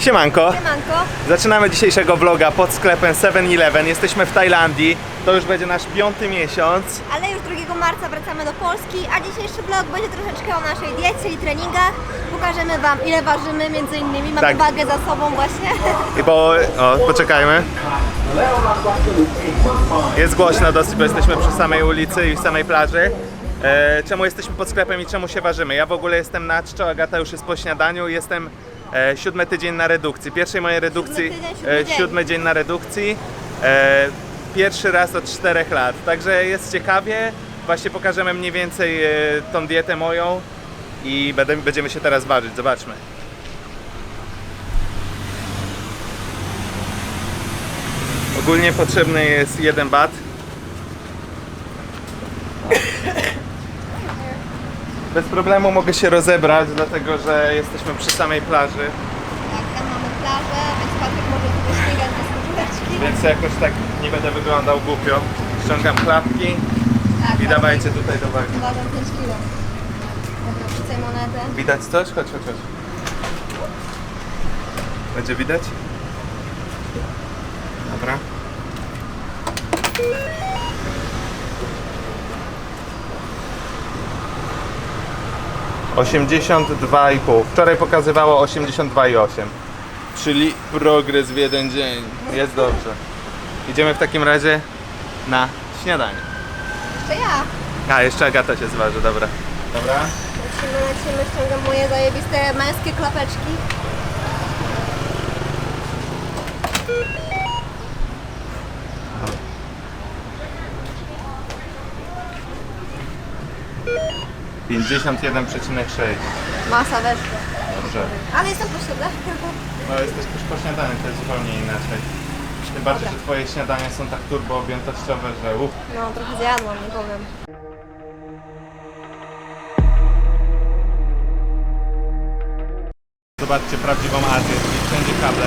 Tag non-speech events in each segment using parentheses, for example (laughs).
Siemanko. Siemanko. Zaczynamy dzisiejszego vloga pod sklepem 7-Eleven. Jesteśmy w Tajlandii. To już będzie nasz piąty miesiąc. Ale już 2 marca wracamy do Polski, a dzisiejszy vlog będzie troszeczkę o naszej diecie i treningach. Pokażemy Wam ile ważymy między innymi. Mamy Tak. wagę za sobą właśnie. (laughs) I bo... O, poczekajmy. Jest głośno dosyć, bo jesteśmy przy samej ulicy i w samej plaży. E, czemu jesteśmy pod sklepem i czemu się ważymy? Ja w ogóle jestem na czczo, Agata już jest po śniadaniu. Jestem e, siódmy tydzień na redukcji. Pierwszej mojej redukcji... tydzień, siódmy e, dzień. siódmy dzień na redukcji. E, pierwszy raz od czterech lat. Także jest ciekawie. Właśnie pokażemy mniej więcej e, tą dietę moją i będę, będziemy się teraz ważyć. Zobaczmy. Ogólnie potrzebny jest jeden bat. Bez problemu mogę się rozebrać, dlatego że jesteśmy przy samej plaży, Tak, tam mamy plażę, więc Patryk może tutaj śmigać bez koszuleczki. więc jakoś tak nie będę wyglądał głupio. Ściągam klapki Tak, i dawajcie tutaj do wagi. Uważam 5 kilo. Dobra, wrzucaj monetę. Widać coś? Chodź, chodź, chodź. Będzie widać? Dobra. Osiemdziesiąt dwa i pół. Wczoraj pokazywało 82,8. Czyli progres w jeden dzień. Jest dobrze. Idziemy w takim razie na śniadanie. Jeszcze ja. A, jeszcze Agata się zważy, dobra. Dobra. Lecimy, lecimy, ściągam moje zajebiste męskie klapeczki. Pięćdziesiąt jeden przecinek sześć. Masa weszła. Dobrze. Ale jestem po siódle. No jesteś już po śniadaniu, to jest zupełnie inaczej. Tym bardziej, że twoje śniadania są tak turbo objętościowe, że uff. No, trochę zjadłam, nie powiem. Zobaczcie prawdziwą Azję, czyli wszędzie kable.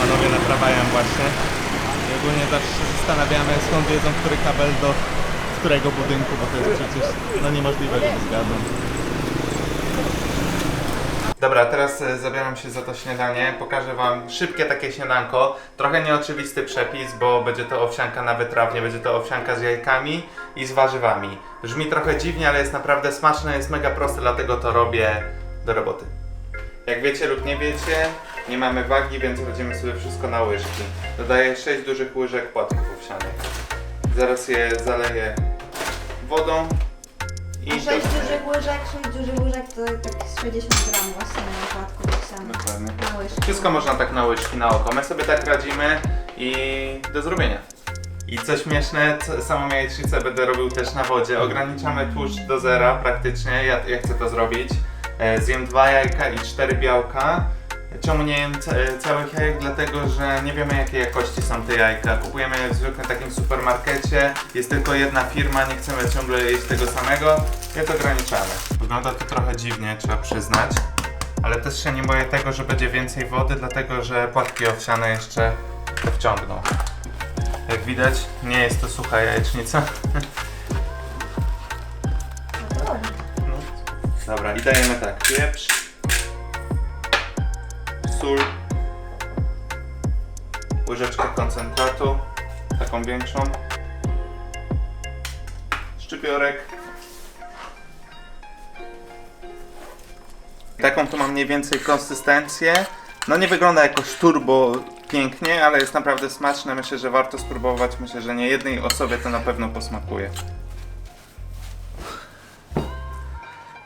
Panowie naprawiają właśnie. I ogólnie zawsze się zastanawiamy skąd wiedzą, który kabel do którego budynku, bo to jest przecież no niemożliwe, żeby zgadzą. Dobra, teraz e, zabieram się za to śniadanie. Pokażę Wam szybkie takie śniadanko. Trochę nieoczywisty przepis, bo będzie to owsianka na wytrawnie, będzie to owsianka z jajkami i z warzywami. Brzmi trochę dziwnie, ale jest naprawdę smaczne, jest mega proste, dlatego to robię do roboty. Jak wiecie lub nie wiecie, nie mamy wagi, więc rodzimy sobie wszystko na łyżki. Dodaję 6 dużych łyżek płatków owsianych. Zaraz je zaleję wodą i 6 dodaję. dużych łyżek, 6 dużych łyżek to tak 60 gram właśnie na płatku. Dokładnie. Na łyżki. Wszystko można tak na łyżki, na oko. My sobie tak radzimy i do zrobienia. I co śmieszne, c- samą jajecznicę będę robił też na wodzie. Ograniczamy tłuszcz do zera praktycznie, ja, ja chcę to zrobić. E, Zjem dwa jajka i cztery białka. Ca- e, całych jajek? Dlatego, że nie wiemy jakiej jakości są te jajka. Kupujemy je w zwykłym takim supermarkecie. Jest tylko jedna firma, nie chcemy ciągle jeść tego samego, więc ograniczamy. Wygląda to trochę dziwnie, trzeba przyznać. Ale też się nie boję tego, że będzie więcej wody, dlatego że płatki owsiane jeszcze to wciągną. Jak widać, nie jest to sucha jajecznica. No. Dobra, i dajemy tak, pieprz, sól, łyżeczkę koncentratu, taką większą, szczypiorek. Taką to ma mniej więcej konsystencję. No nie wygląda jakoś turbo pięknie, ale jest naprawdę smaczne. Myślę, że warto spróbować. Myślę, że nie jednej osobie to na pewno posmakuje.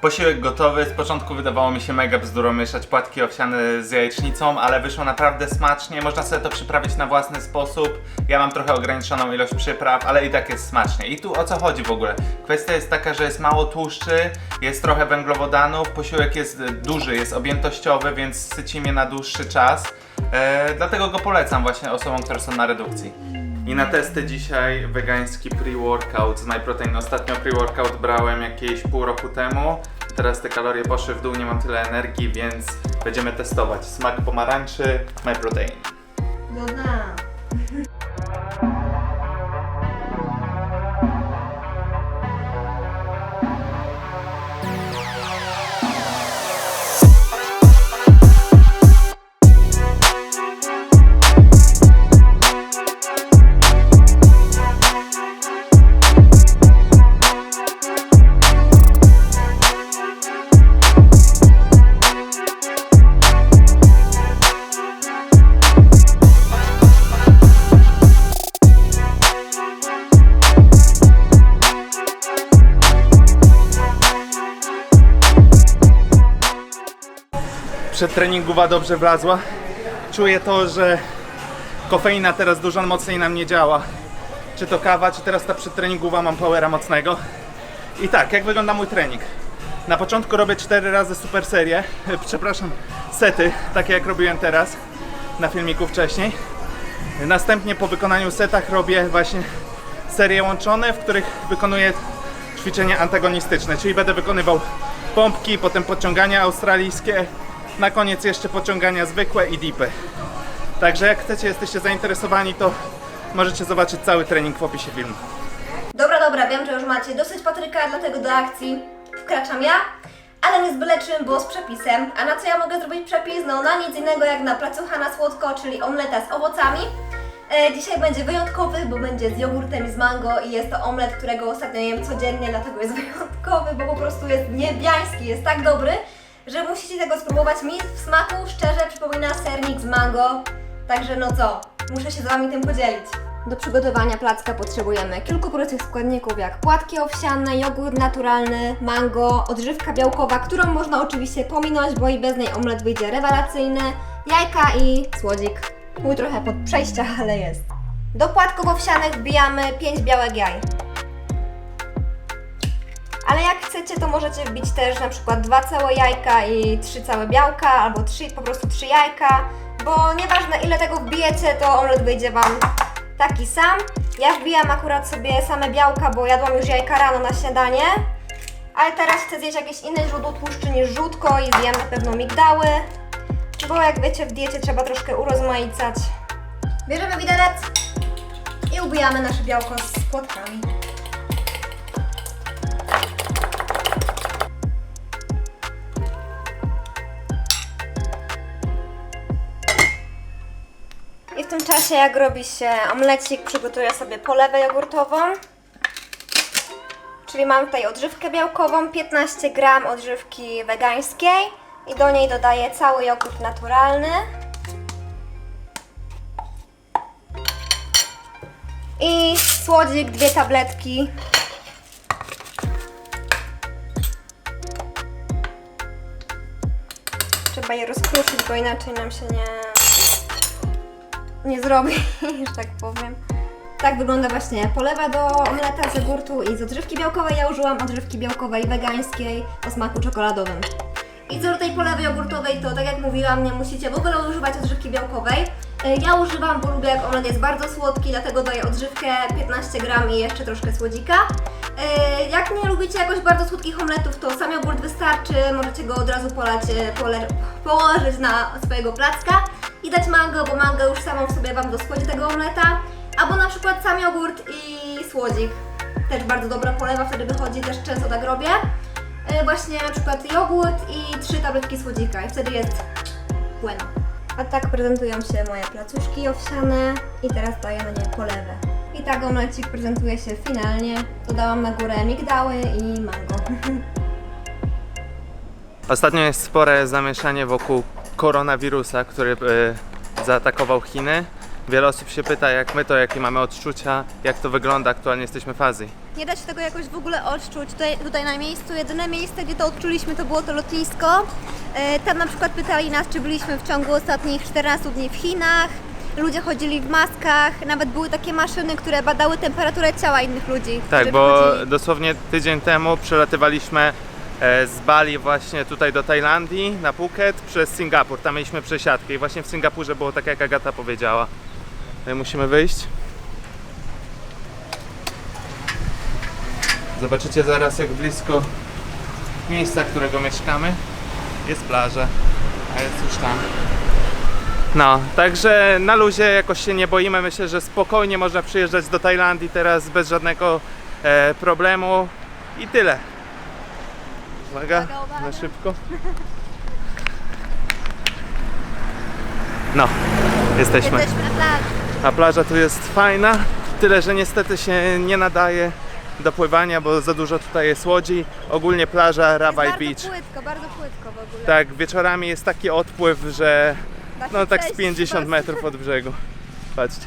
Posiłek gotowy. Z początku wydawało mi się mega bzdurą mieszać płatki owsiane z jajecznicą, ale wyszło naprawdę smacznie. Można sobie to przyprawić na własny sposób. Ja mam trochę ograniczoną ilość przypraw, ale i tak jest smacznie. I tu o co chodzi w ogóle? Kwestia jest taka, że jest mało tłuszczy, jest trochę węglowodanów, posiłek jest duży, jest objętościowy, więc syci mnie na dłuższy czas. E, dlatego go polecam właśnie osobom, które są na redukcji. I na testy dzisiaj wegański pre-workout z MyProtein. Ostatnio pre-workout brałem jakieś pół roku temu. Teraz te kalorie poszły w dół, nie mam tyle energii, więc będziemy testować. Smak pomarańczy, MyProtein. Do dna. Przedtreningowa dobrze wlazła. Czuję to, że kofeina teraz dużo mocniej na mnie działa. Czy to kawa, czy teraz ta przedtreningowa mam powera mocnego. I tak, jak wygląda mój trening? Na początku robię 4 razy super serię, (laughs) przepraszam, sety, takie jak robiłem teraz na filmiku wcześniej. Następnie po wykonaniu setach robię właśnie serie łączone, w których wykonuję ćwiczenia antagonistyczne, czyli będę wykonywał pompki, potem podciągania australijskie, na koniec jeszcze podciągania zwykłe i dipy. Także jak chcecie, jesteście zainteresowani, to możecie zobaczyć cały trening w opisie filmu. Dobra, dobra, wiem, że już macie dosyć Patryka, dlatego do akcji wkraczam ja, ale nie z byle czym, bo z przepisem. A na co ja mogę zrobić przepis? No na nic innego jak na placucha na słodko, czyli omleta z owocami. E, dzisiaj będzie wyjątkowy, bo będzie z jogurtem i z mango i jest to omlet, którego ostatnio jem codziennie, dlatego jest (laughs) wyjątkowy, bo po prostu jest niebiański, jest tak dobry, że musicie tego spróbować. Mi w smaku szczerze przypomina sernik z mango, także no co, muszę się z Wami tym podzielić. Do przygotowania placka potrzebujemy kilku prostych składników jak płatki owsiane, jogurt naturalny, mango, odżywka białkowa, którą można oczywiście pominąć, bo i bez niej omlet wyjdzie rewelacyjny, jajka i słodzik. Mój trochę pod przejścia, (laughs) ale jest. Do płatków owsianych wbijamy 5 białek jaj. Ale jak chcecie, to możecie wbić też na przykład dwa całe jajka i trzy całe białka, albo trzy, po prostu trzy jajka, bo nieważne ile tego wbijecie, to omlet wyjdzie Wam taki sam. Ja wbijam akurat sobie same białka, bo jadłam już jajka rano na śniadanie. Ale teraz chcę zjeść jakieś inne źródło tłuszczy niż żółtko i zjem na pewno migdały. Bo jak wiecie, w diecie trzeba troszkę urozmaicać. Bierzemy widelec i ubijamy nasze białko z płotkami. Czasie, jak robi się omlecik, przygotuję sobie polewę jogurtową. Czyli mam tutaj odżywkę białkową, 15 gram odżywki wegańskiej i do niej dodaję cały jogurt naturalny. I słodzik, dwie tabletki. Trzeba je rozkruszyć, bo inaczej nam się nie, nie zrobi, (laughs) że tak powiem. Tak wygląda właśnie polewa do omleta z jogurtu i z odżywki białkowej. Ja użyłam odżywki białkowej wegańskiej o smaku czekoladowym. I co do tej polewy jogurtowej, to tak jak mówiłam, nie musicie w ogóle używać odżywki białkowej. E, Ja używam, bo lubię jak omlet jest bardzo słodki, dlatego daję odżywkę 15 gram i jeszcze troszkę słodzika. E, Jak nie lubicie jakoś bardzo słodkich omletów, to sam jogurt wystarczy, możecie go od razu polać, e, położyć na swojego placka i dać mango, bo mango już samo w sobie Wam dosłodzi tego omleta. Albo na przykład sam jogurt i słodzik. Też bardzo dobra polewa wtedy wychodzi, też często tak robię. E, Właśnie na przykład jogurt i trzy tabletki słodzika i wtedy jest bueno. A tak prezentują się moje placuszki owsiane i teraz daję na nie polewę. I tak omlecik prezentuje się finalnie. Dodałam na górę migdały i mango. (laughs) Ostatnio jest spore zamieszanie wokół koronawirusa, który e, zaatakował Chiny. Wiele osób się pyta, jak my to, jakie mamy odczucia, jak to wygląda, aktualnie jesteśmy w Azji. Nie da się tego jakoś w ogóle odczuć. Tutaj, tutaj na miejscu, jedyne miejsce, gdzie to odczuliśmy, to było to lotnisko. E, Tam na przykład pytali nas, czy byliśmy w ciągu ostatnich 14 dni w Chinach. Ludzie chodzili w maskach, nawet były takie maszyny, które badały temperaturę ciała innych ludzi. Tak, bo przychodzili. dosłownie tydzień temu przelatywaliśmy z Bali właśnie tutaj do Tajlandii na Phuket przez Singapur. Tam mieliśmy przesiadkę i właśnie w Singapurze było tak jak Agata powiedziała. Tutaj musimy wyjść. Zobaczycie zaraz jak blisko miejsca, którego mieszkamy jest plaża, a jest już tam. No, także na luzie jakoś się nie boimy. Myślę, że spokojnie można przyjeżdżać do Tajlandii teraz bez żadnego e, problemu i tyle. Uwaga, Uwaga, uwaga. na szybko. No, jesteśmy. Jesteśmy na plaży. A plaża tu jest fajna, tyle że niestety się nie nadaje do pływania, bo za dużo tutaj jest łodzi. Ogólnie plaża jest Beach. bardzo płytko, bardzo płytko w ogóle. Tak, wieczorami jest taki odpływ, że Da się no tak z przejść 50 po metrów od brzegu. Patrzcie.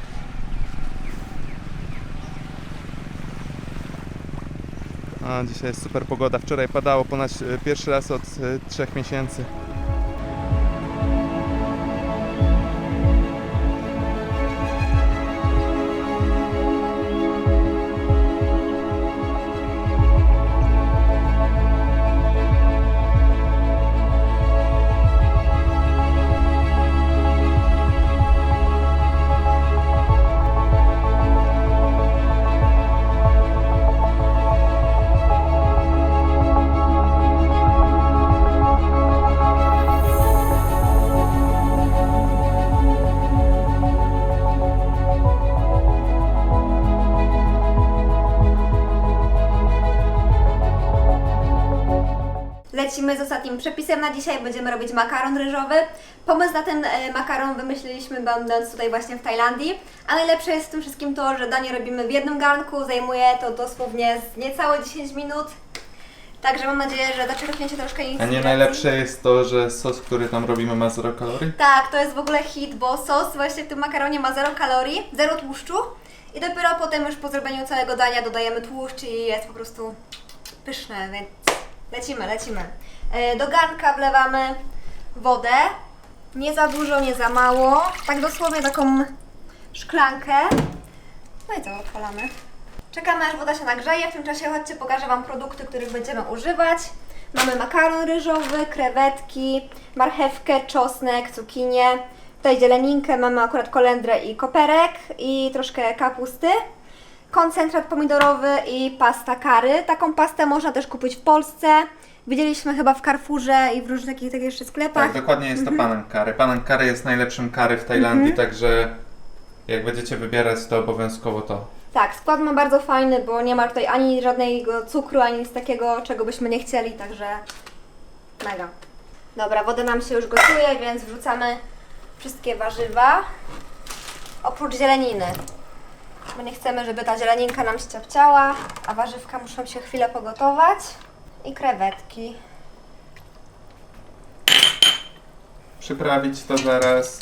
A, dzisiaj jest super pogoda. Wczoraj padało ponad e, pierwszy raz od e, trzech miesięcy. Lecimy z ostatnim przepisem na dzisiaj. Będziemy robić makaron ryżowy. Pomysł na ten e, makaron wymyśliliśmy będąc tutaj właśnie w Tajlandii. A najlepsze jest w tym wszystkim to, że danie robimy w jednym garnku. Zajmuje to dosłownie z niecałe 10 minut. Także mam nadzieję, że zaczerpniecie troszkę A inspiracji. nie najlepsze jest to, że sos, który tam robimy ma 0 kalorii? Tak, to jest w ogóle hit, bo sos właśnie w tym makaronie ma 0 kalorii, 0 tłuszczu i dopiero potem już po zrobieniu całego dania dodajemy tłuszcz i jest po prostu pyszne, więc lecimy, lecimy. E, Do garnka wlewamy wodę, nie za dużo, nie za mało, tak dosłownie taką szklankę. No i co, odpalamy. Czekamy aż woda się nagrzeje, w tym czasie chodźcie pokażę Wam produkty, których będziemy używać. Mamy makaron ryżowy, krewetki, marchewkę, czosnek, cukinię. Tutaj zieleninkę, mamy akurat kolendrę i koperek i troszkę kapusty. Koncentrat pomidorowy i pasta kary. Taką pastę można też kupić w Polsce. Widzieliśmy chyba w Carrefourze i w różnych takich, takich jeszcze sklepach. Tak, dokładnie jest to panem curry. Panem curry jest najlepszym curry w Tajlandii, także jak będziecie wybierać, to obowiązkowo to. Tak, skład ma bardzo fajny, bo nie ma tutaj ani żadnego cukru, ani nic takiego, czego byśmy nie chcieli, także mega. Dobra, woda nam się już gotuje, więc wrzucamy wszystkie warzywa, oprócz zieleniny. Bo nie chcemy, żeby ta zieleninka nam się ciapciała, a warzywka muszą się chwilę pogotować. I krewetki. Przyprawić to zaraz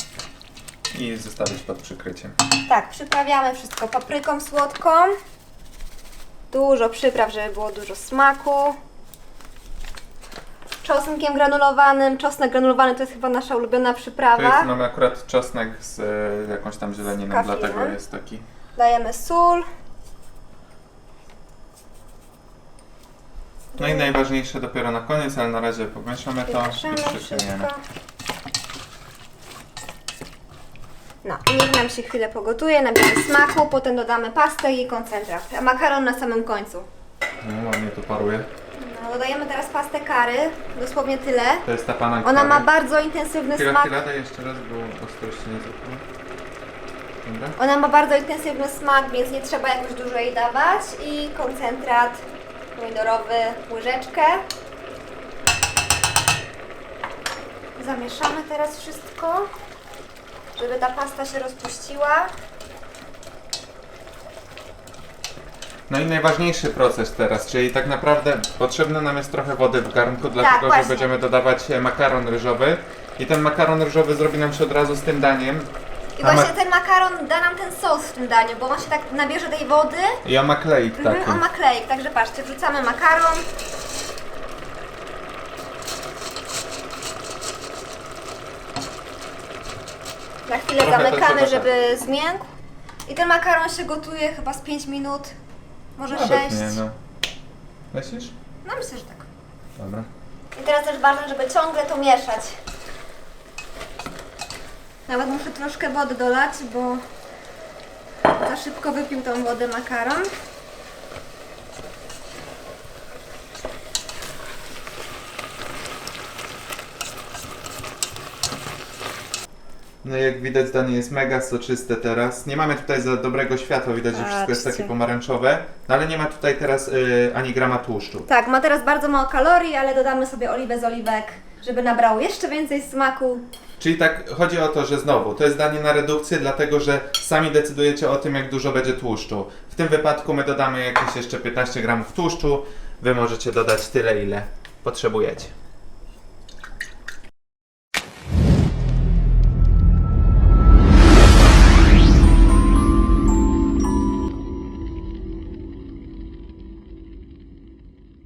i zostawić pod przykryciem. Tak, przyprawiamy wszystko papryką słodką. Dużo przypraw, żeby było dużo smaku. Czosnkiem granulowanym. Czosnek granulowany to jest chyba nasza ulubiona To przyprawa. jest, mamy akurat czosnek z e, jakąś tam zieleniną, dlatego jest taki. Dajemy sól. No i najważniejsze dopiero na koniec, ale na razie pomieszamy to i wszystko. No i niech nam się chwilę pogotuje, nabierze smaku, potem dodamy pastę i koncentrat. A makaron na samym końcu. No, ładnie to paruje. No, dodajemy teraz pastę kary, dosłownie tyle. To jest ta pana Ona ma bardzo intensywny Chwila, smak. chwila, daj jeszcze raz, bo ostrości nie zapomnę. Dobra. Ona ma bardzo intensywny smak, więc nie trzeba jakoś dużo jej dawać. I koncentrat pomidorowy, łyżeczkę. Zamieszamy teraz wszystko, żeby ta pasta się rozpuściła. No i najważniejszy proces teraz, czyli tak naprawdę potrzebne nam jest trochę wody w garnku, dlatego że właśnie. będziemy dodawać e, makaron ryżowy. I ten makaron ryżowy zrobi nam się od razu z tym daniem. I A ma- właśnie ten makaron da nam ten sos w tym daniu, bo on się tak nabierze tej wody. On ma kleik taki. Mhm, on ma klejk, także patrzcie, wrzucamy makaron. Na chwilę Trochę zamykamy, żeby zmiękł. I ten makaron się gotuje chyba z 5 minut, może Nawet 6. nie, no. Myślisz? No myślę, że tak. Dobra. I teraz też ważne, żeby ciągle to mieszać. Nawet muszę troszkę wody dolać, bo za szybko wypił tą wodę makaron. No jak widać danie jest mega soczyste teraz. Nie mamy tutaj za dobrego światła, widać, że wszystko jest takie Patrzcie. pomarańczowe. No ale nie ma tutaj teraz y, ani grama tłuszczu. Tak, ma teraz bardzo mało kalorii, ale dodamy sobie oliwę z oliwek, żeby nabrało jeszcze więcej smaku. Czyli tak chodzi o to, że znowu to jest danie na redukcję, dlatego że sami decydujecie o tym, jak dużo będzie tłuszczu. W tym wypadku my dodamy jakieś jeszcze 15 gramów tłuszczu. Wy możecie dodać tyle, ile potrzebujecie.